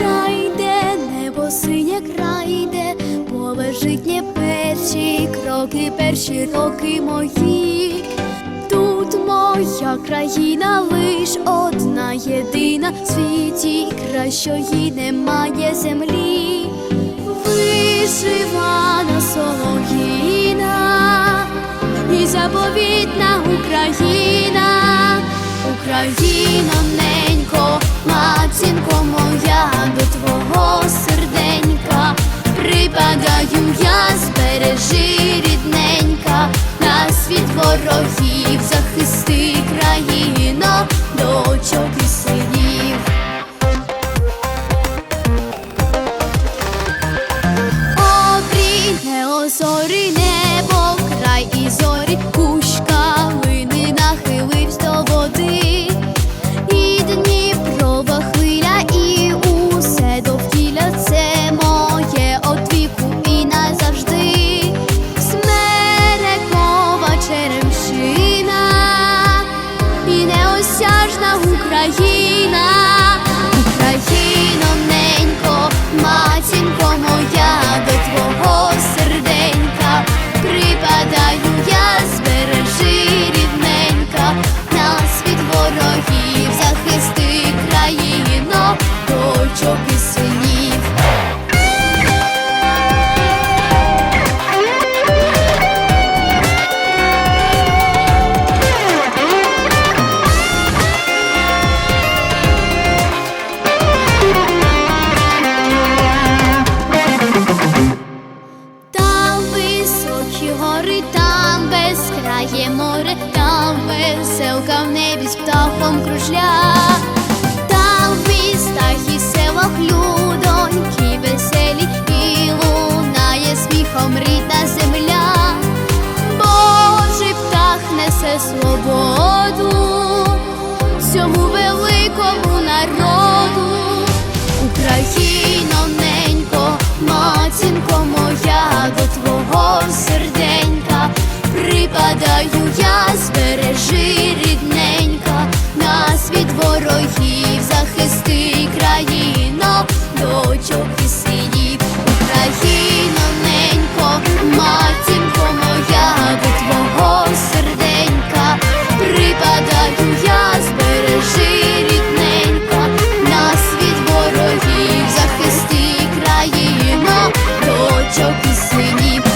край йде, небо синє край йде, поле перші кроки, перші роки мої. Тут моя країна лиш одна єдина в світі, кращої немає землі, вишивана сологіна, і заповітна Україна, Україна ненько, матінко моя до твого серденька, припадаю я, збережи рідненька, нас від ворогів в небі з птахом кружля, країно, дочок і синів. Україно, ненько, матінко моя, до твого серденька, припадаю я, збережи рідненька, нас від ворогів захисти країно, дочок і синів.